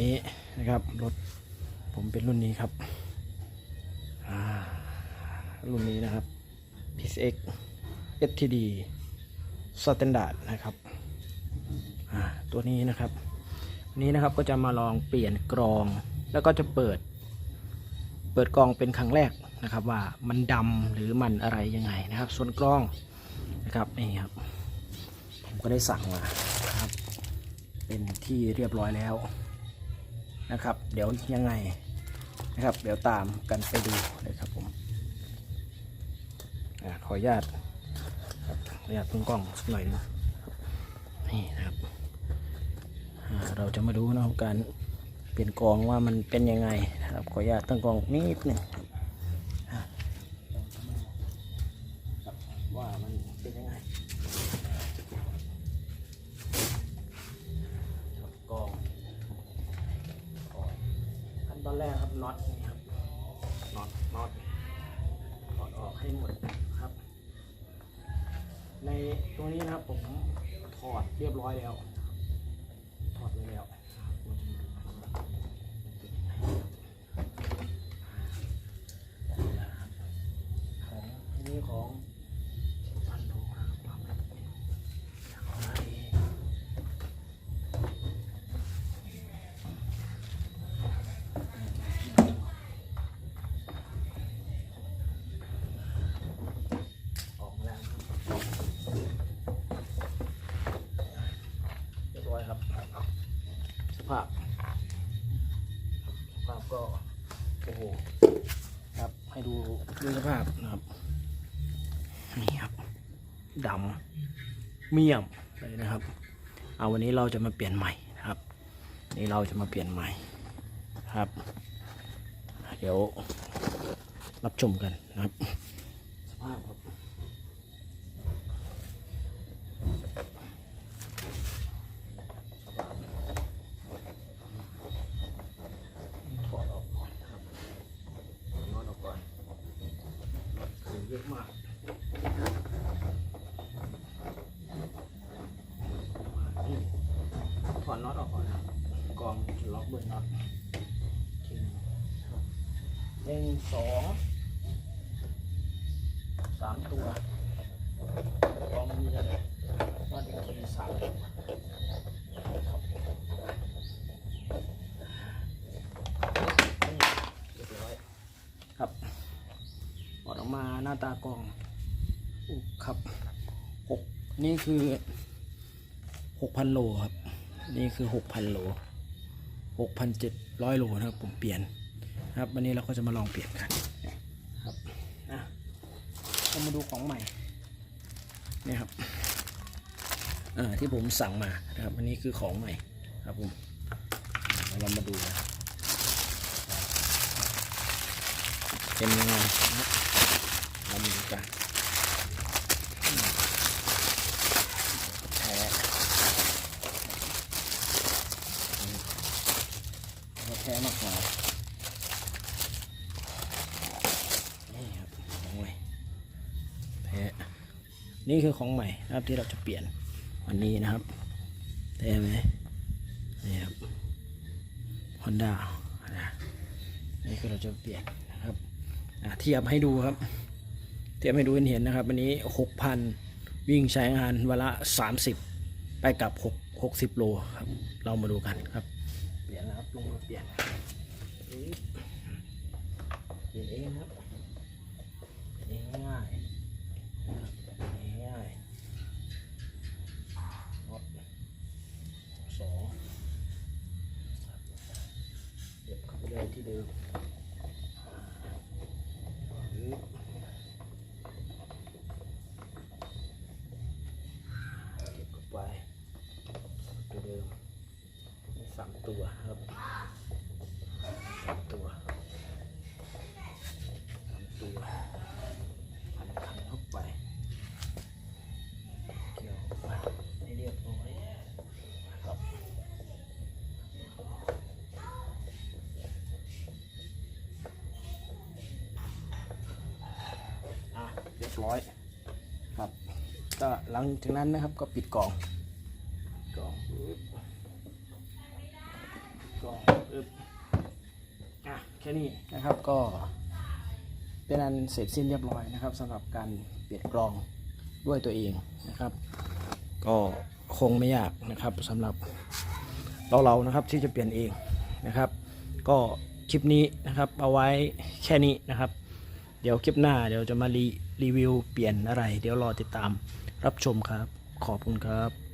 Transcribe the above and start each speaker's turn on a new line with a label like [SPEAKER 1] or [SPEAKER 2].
[SPEAKER 1] นี้นะครับรถผมเป็นรุ่นนี้ครับรุ่นนี้นะครับ PCX STD Standard นะครับตัวนี้นะครับ นี้นะครับก็จะมาลองเปลี่ยนกรอง แล้วก็จะเปิด เปิดกรองเป็นครั้งแรกนะครับ ว่ามันดำหรือมันอะไรยังไงนะครับ ส่วนกรองนะครับนี่ครับ ผมก็ได้สั่งมาครับ เป็นที่เรียบร้อยแล้ว นะครับ เดี๋ยวยังไงนะครับ เดี๋ยวตามกันไปดูเลยครับผมอขออนุญาตขออนุญาตเพิ่งกล้องสักหน่อยนะนี่นะครับ เราจะมาดูนะครับการเปลี่ยนกองว่ามันเป็นยังไงนะครับ ขออนุญาตตั้งกองนิดหนึ่งอ่าเราจะมาดูครับว่ามันเป็นยังไง ครับกองกองขั้น ตอนแรกครับน็อตนี่ครับน็อตน็อตถอดออกให้หมดครับ ในตัวนี้นะครับผมถอดเรียบร้อยแล้วถอดไว้แล้วเราจะมาดูกันว่าเป็นยังไงครับของอันนี้ของพันโลนะครับความละเอียดของอะไร ออกมาแล้วครับเรียบร้อย ครับ สภาพ สภาพก็ โอ้โห ครับ ให้ดูดูสภาพนะครับ นี่ครับดำเมี่ยมเลยนะครับ เอาวันนี้เราจะมาเปลี่ยนใหม่นะครับ นี่เราจะมาเปลี่ยนใหม่ครับ เดี๋ยวรับชมกันนะครับ สภาพครับ ถอดออกก่อนนะครับถอดน็อตออกก่อนน็อตคือเยอะมากนี่ถอด น็อตออกก่อนครับกองล็อกเบิร์น็อตหนึ่งสองสามตัวกองมีอะไรน็อตอีกทีสามตัวครับอยครับออกมาหน้าตากองครับหกนี่คือหกพันโลครับ นี่คือหกพันโลหกพันเจ็ดร้อยโลนะครับผมเปลี่ยนครับวันนี้เราก็จะมาลองเปลี่ยนกันครับนะเรามาดูของใหม่นี่ครับอ่าที่ผมสั่งมานะครับอันนี้คือของใหม่ครับผมเรามาดูนะเป็นยังไงนะเรามาดูกันอืมแท้อืมแท้มากกว่านี่ครับของใหม่แท้นี่คือของใหม่นะครับที่เราจะเปลี่ยนวันนี้นะครับแท้ไหมนี่ครับฮอนด้านะนี่คือเราจะเปลี่ยนนะครับเทียบให้ดูครับ เทียบให้ดูเห็นนะครับวันนี้หกพันวิ่งใช้งานเวนลาสามสิบไปกับหกหกสิบโลครับ เรามาดูกันครับ ลี่ยนนะครับลงมาเปลี่ยนเปลี่ยนเองครับง่ายง่ายสองเก็บเข้าไปเลยที่เดิมเก็บเข้าไปตัวเดิม สามตัวครับสามตัวสามตัวพันคันเข้าไปเกี่ยวเข้าไปให้เรียบร้อยครับอะเรียบร้อย ครับ ก็หลังจากนั้นนะครับก็ปิดกล่องกล่อง องอึบอะแค่นี้นะครับก็เป็นอันเสร็จสิ้นเรียบร้อยนะครับสำหรับการเปลี่ยนกรองด้วยตัวเองนะครับ ก็คงไม่ยากนะครับสำหรับเราเราๆนะครับที่จะเปลี่ยนเองนะครับ ก็คลิปนี้นะครับเอาไว้แค่นี้นะครับ เดี๋ยวคลิปหน้าเดี๋ยวจะมารีรีวิวเปลี่ยนอะไร เดี๋ยวรอติดตามรับชมครับ ขอบคุณครับ